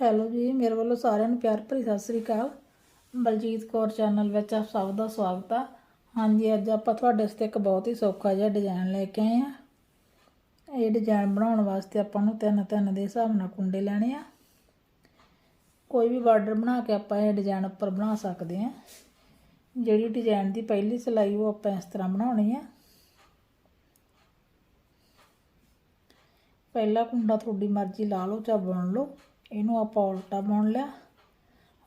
Hello ਜੀ, ਮੇਰੇ ਵੱਲੋਂ ਸਾਰਿਆਂ ਨੂੰ ਪਿਆਰ ਭਰੀ ਸਤਿ ਸ੍ਰੀ ਅਕਾਲ। ਬਲਜੀਤ ਕੌਰ ਚੈਨਲ ਵਿੱਚ ਆਪ ਸਭ ਦਾ ਸਵਾਗਤ ਆ। ਹਾਂਜੀ, ਅੱਜ ਆਪਾਂ ਤੁਹਾਡੇ ਵਾਸਤੇ ਇੱਕ ਬਹੁਤ ਹੀ ਸੌਖਾ ਜਿਹਾ ਡਿਜ਼ਾਈਨ ਲੈ ਕੇ ਆਏ ਆ। ਇਹ ਡਿਜ਼ਾਈਨ ਬਣਾਉਣ ਵਾਸਤੇ ਆਪਾਂ ਨੂੰ ਤਿੰਨ ਤਿੰਨ ਦੇ ਹਿਸਾਬ ਨਾਲ ਕੁੰਡੇ ਲੈਣੇ ਆ। ਕੋਈ ਵੀ ਬਾਰਡਰ ਬਣਾ ਕੇ ਆਪਾਂ ਇਹ ਡਿਜ਼ਾਈਨ ਉੱਪਰ ਬਣਾ ਸਕਦੇ ਆ। ਜਿਹੜੀ ਡਿਜ਼ਾਈਨ ਦੀ ਪਹਿਲੀ ਸਿਲਾਈ ਉਹ ਆਪਾਂ ਇਸ ਤਰ੍ਹਾਂ ਬਣਾਉਣੀ ਆ। ਪਹਿਲਾ ਕੁੰਡਾ ਤੁਹਾਡੀ ਮਰਜ਼ੀ ਲਾ ਲਓ ਜਾਂ ਬੁਣ ਲਓ। ਇਹਨੂੰ ਆਪਾਂ ਉਲਟਾ ਬੁਣ ਲਿਆ।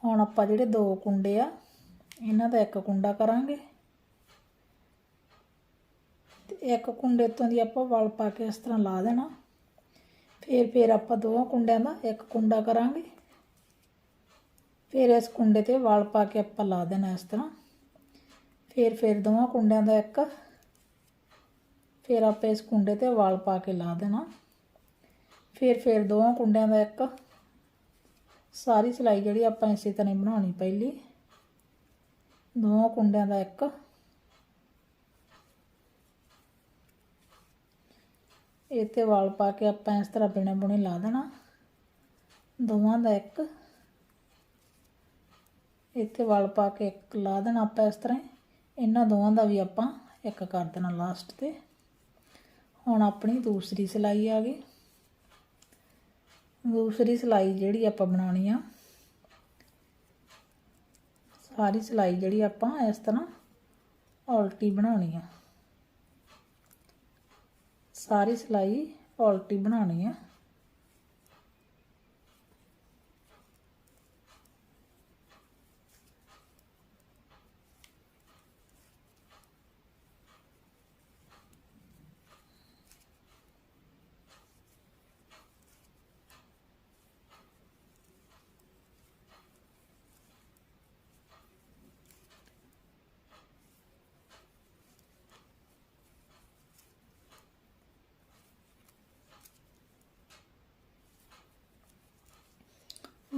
ਹੁਣ ਆਪਾਂ ਜਿਹੜੇ ਦੋ ਕੁੰਡੇ ਆ, ਇਹਨਾਂ ਦਾ ਇੱਕ ਕੁੰਡਾ ਕਰਾਂਗੇ। ਤੇ ਇੱਕ ਕੁੰਡੇ ਤੋਂ ਦੀ ਆਪਾਂ ਵਲ ਪਾ ਕੇ ਇਸ ਤਰ੍ਹਾਂ ਲਾ ਦੇਣਾ। ਫਿਰ ਫਿਰ ਆਪਾਂ ਦੋਵਾਂ ਕੁੰਡਿਆਂ ਦਾ ਇੱਕ ਕੁੰਡਾ ਕਰਾਂਗੇ। ਫਿਰ ਇਸ ਕੁੰਡੇ ਤੇ ਵਲ ਪਾ ਕੇ ਆਪਾਂ ਲਾ ਦੇਣਾ ਇਸ ਤਰ੍ਹਾਂ। ਫਿਰ ਫਿਰ ਦੋਵਾਂ ਕੁੰਡਿਆਂ ਦਾ ਇੱਕ। ਫਿਰ ਆਪਾਂ ਇਸ ਕੁੰਡੇ ਤੇ ਵਲ ਪਾ ਕੇ ਲਾ ਦੇਣਾ। ਫਿਰ ਫਿਰ ਦੋਵਾਂ ਕੁੰਡਿਆਂ ਦਾ ਇੱਕ। ਸਾਰੀ ਸਿਲਾਈ ਜਿਹੜੀ ਆਪਾਂ ਇਸੇ ਤਰ੍ਹਾਂ ਹੀ ਬਣਾਉਣੀ ਪਹਿਲੀ। ਦੋਵਾਂ ਕੁੰਡਿਆਂ ਦਾ ਇੱਕ। ਇੱਥੇ ਵਾਲ ਪਾ ਕੇ ਆਪਾਂ ਇਸ ਤਰ੍ਹਾਂ ਬਿਨੇ ਬੁਣੇ ਲਾ ਦੇਣਾ। ਦੋਵਾਂ ਦਾ ਇੱਕ। ਇੱਥੇ ਵਾਲ ਪਾ ਕੇ ਇੱਕ ਲਾ ਦੇਣਾ ਆਪਾਂ ਇਸ ਤਰ੍ਹਾਂ ਹੀ। ਇਹਨਾਂ ਦੋਵਾਂ ਦਾ ਵੀ ਆਪਾਂ ਇੱਕ ਕਰ ਦੇਣਾ ਲਾਸਟ ਤੇ। ਹੁਣ ਆਪਣੀ ਦੂਸਰੀ ਸਿਲਾਈ ਆ ਗਈ। ਦੂਸਰੀ ਸਿਲਾਈ ਜਿਹੜੀ ਆਪਾਂ ਬਣਾਉਣੀ ਆ। ਸਾਰੀ ਸਿਲਾਈ ਜਿਹੜੀ ਆਪਾਂ ਇਸ ਤਰ੍ਹਾਂ ਉਲਟੀ ਬਣਾਉਣੀ ਆ। ਸਾਰੀ ਸਿਲਾਈ ਉਲਟੀ ਬਣਾਉਣੀ ਆ।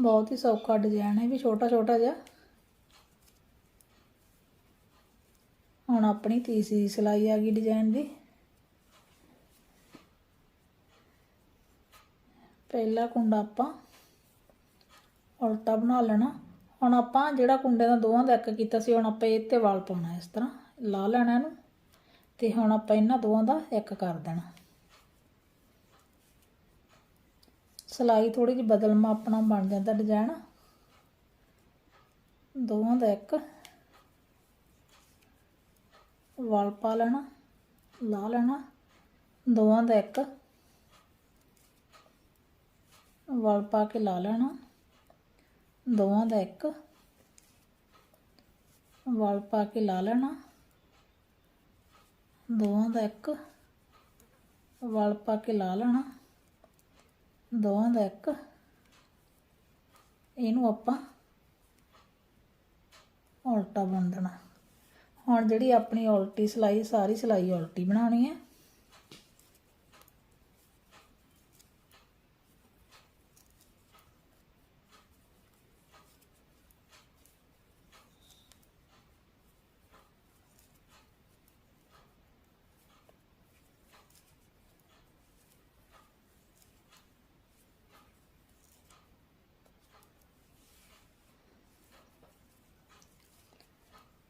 ਬਹੁਤ ਹੀ ਸੌਖਾ ਡਿਜ਼ਾਈਨ ਹੈ, ਵੀ ਛੋਟਾ ਛੋਟਾ ਜਿਹਾ। ਹੁਣ ਆਪਣੀ ਤੀਸਰੀ ਸਿਲਾਈ ਆ ਗਈ ਡਿਜ਼ਾਈਨ ਦੀ। ਪਹਿਲਾ ਕੁੰਡਾ ਆਪਾਂ ਉਲਟਾ ਬਣਾ ਲੈਣਾ। ਹੁਣ ਆਪਾਂ ਜਿਹੜਾ ਕੁੰਡੇ ਦਾ ਦੋਵਾਂ ਦਾ ਇੱਕ ਕੀਤਾ ਸੀ, ਹੁਣ ਆਪਾਂ ਇਹ ਤੇ ਵਾਲ ਪਾਉਣਾ ਇਸ ਤਰ੍ਹਾਂ। ਲਾ ਲੈਣਾ ਇਹਨੂੰ ਤੇ ਹੁਣ ਆਪਾਂ ਇਹਨਾਂ ਦੋਵਾਂ ਦਾ ਇੱਕ ਕਰ ਦੇਣਾ। ਸਿਲਾਈ ਥੋੜੀ ਜਿਹੀ ਬਦਲਮਾ ਆਪਣਾ ਬਣ ਜਾਂਦਾ ਡਿਜ਼ਾਈਨ ਦੋਵਾਂ ਦਾ ਇੱਕ। ਵਾਲ ਪਾ ਲੈਣਾ, ਲਾ ਲੈਣਾ, ਦੋਵਾਂ ਦਾ ਇੱਕ। ਵਾਲ ਪਾ ਕੇ ਲਾ ਲੈਣਾ, ਦੋਵਾਂ ਦਾ ਇੱਕ। ਵਾਲ ਪਾ ਕੇ ਲਾ ਲੈਣਾ, ਦੋਵਾਂ ਦਾ ਇੱਕ। ਵਾਲ ਪਾ ਕੇ ਲਾ ਲੈਣਾ। ਦੋਵਾਂ ਦਾ ਇੱਕ। ਇਹਨੂੰ ਆਪਾਂ ਉਲਟਾ ਬੁਣ ਦੇਣਾ ਹੁਣ ਜਿਹੜੀ ਆਪਣੀ ਉਲਟੀ ਸਿਲਾਈ, ਸਾਰੀ ਸਿਲਾਈ ਉਲਟੀ ਬਣਾਉਣੀ ਹੈ।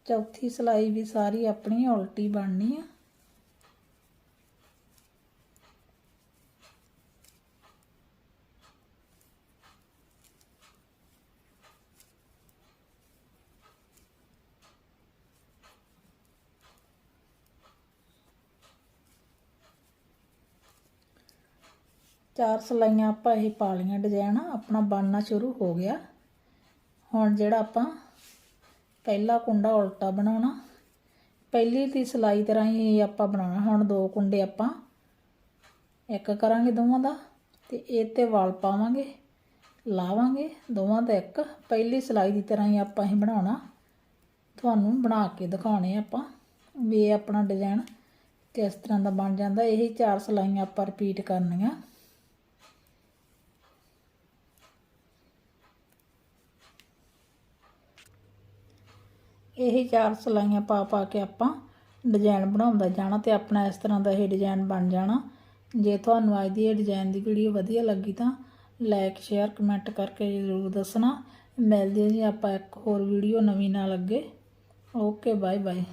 ਚੌਥੀ ਸਿਲਾਈ ਵੀ ਸਾਰੀ ਆਪਣੀ ਉਲਟੀ ਬਣਨੀ ਆ। ਚਾਰ ਸਲਾਈਆਂ ਆਪਾਂ ਇਹ ਪਾ ਲਈਆਂ ਡਿਜ਼ਾਈਨ ਆਪਣਾ ਬਣਨਾ ਸ਼ੁਰੂ ਹੋ ਗਿਆ। ਹੁਣ ਜਿਹੜਾ ਆਪਾਂ ਪਹਿਲਾ ਕੁੰਡਾ ਉਲਟਾ ਬਣਾਉਣਾ। ਪਹਿਲੀ ਦੀ ਸਿਲਾਈ ਤਰ੍ਹਾਂ ਹੀ ਆਪਾਂ ਬਣਾਉਣਾ। ਹੁਣ ਦੋ ਕੁੰਡੇ ਆਪਾਂ ਇੱਕ ਕਰਾਂਗੇ ਦੋਵਾਂ ਦਾ ਤੇ ਇਹ ਤੇ ਵਾਲ ਪਾਵਾਂਗੇ, ਲਾਵਾਂਗੇ ਦੋਵਾਂ ਦਾ ਇੱਕ। ਪਹਿਲੀ ਸਿਲਾਈ ਦੀ ਤਰ੍ਹਾਂ ਹੀ ਆਪਾਂ ਇਹ ਬਣਾਉਣਾ। ਤੁਹਾਨੂੰ ਬਣਾ ਕੇ ਦਿਖਾਉਣੇ ਆਪਾਂ ਵੀ ਇਹ ਆਪਣਾ ਡਿਜ਼ਾਈਨ ਕਿਸ ਤਰ੍ਹਾਂ ਦਾ ਬਣ ਜਾਂਦਾ। ਇਹੀ ਚਾਰ ਸਿਲਾਈਆਂ ਆਪਾਂ ਰਿਪੀਟ ਕਰਨੀਆਂ। ਇਹੀ ਚਾਰ ਸਲਾਈਆਂ ਪਾ ਪਾ ਕੇ ਆਪਾਂ ਡਿਜ਼ਾਈਨ ਬਣਾਉਂਦਾ ਜਾਣਾ ਤੇ ਆਪਣਾ ਇਸ ਤਰ੍ਹਾਂ ਦਾ ਇਹ ਡਿਜ਼ਾਈਨ ਬਣ ਜਾਣਾ। ਜੇ ਤੁਹਾਨੂੰ ਅੱਜ ਦੀ ਇਹ ਡਿਜ਼ਾਈਨ ਦੀ ਵੀਡੀਓ ਵਧੀਆ ਲੱਗੀ ਤਾਂ ਲਾਈਕ ਸ਼ੇਅਰ ਕਮੈਂਟ ਕਰਕੇ ਜ਼ਰੂਰ ਦੱਸਣਾ। ਮਿਲਦੇ ਹਾਂ ਜੀ ਆਪਾਂ ਇੱਕ ਹੋਰ ਵੀਡੀਓ ਨਵੀਂ ਨਾਲ ਅੱਗੇ। Okay bye bye